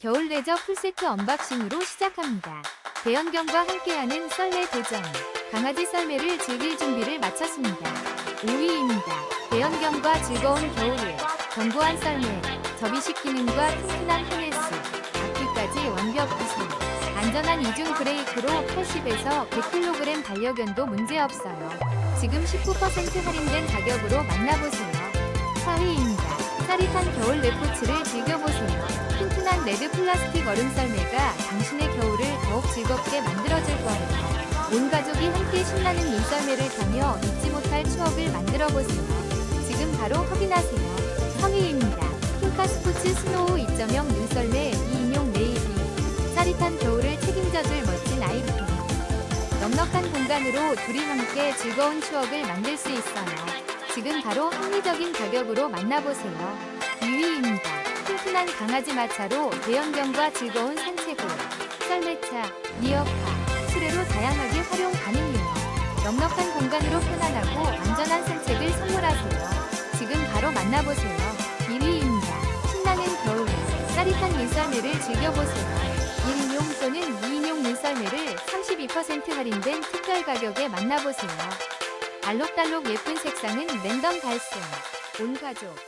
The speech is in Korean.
겨울 레저 풀세트 언박싱으로 시작합니다. 대연경과 함께하는 썰매 도전. 강아지 썰매를 즐길 준비를 마쳤습니다. 5위입니다. 대연경과 즐거운 겨울을. 견고한 썰매, 접이식 기능과 튼튼한 하네스, 바퀴까지 완벽 구성. 안전한 이중 브레이크로 80에서 100kg 반려견도 문제없어요. 지금 19% 할인된 가격으로 만나보세요. 4위입니다. 짜릿한 겨울 레포츠를. 플라스틱 얼음 썰매가 당신의 겨울을 더욱 즐겁게 만들어줄 거예요. 온 가족이 함께 신나는 눈썰매를 타며 잊지 못할 추억을 만들어보세요. 지금 바로 확인하세요. 3위입니다. 킹카 스포츠 스노우 2.0 눈썰매 2인용 네이비. 짜릿한 겨울을 책임져줄 멋진 아이템. 넉넉한 공간으로 둘이 함께 즐거운 추억을 만들 수 있어요. 지금 바로 합리적인 가격으로 만나보세요. 2위입니다. 튼튼한 강아지 마차로 대형견과 즐거운 산책을. 썰매차, 리어카, 수레로 다양하게 활용 가능해요. 넉넉한 공간으로 편안하고 안전한 산책을 선물하세요. 지금 바로 만나보세요. 1위입니다. 신나는 겨울, 짜릿한 눈썰매를 즐겨보세요. 1인용 또는 2인용 눈썰매를 32% 할인된 특별 가격에 만나보세요. 알록달록 예쁜 색상은 랜덤 발송. 온 가족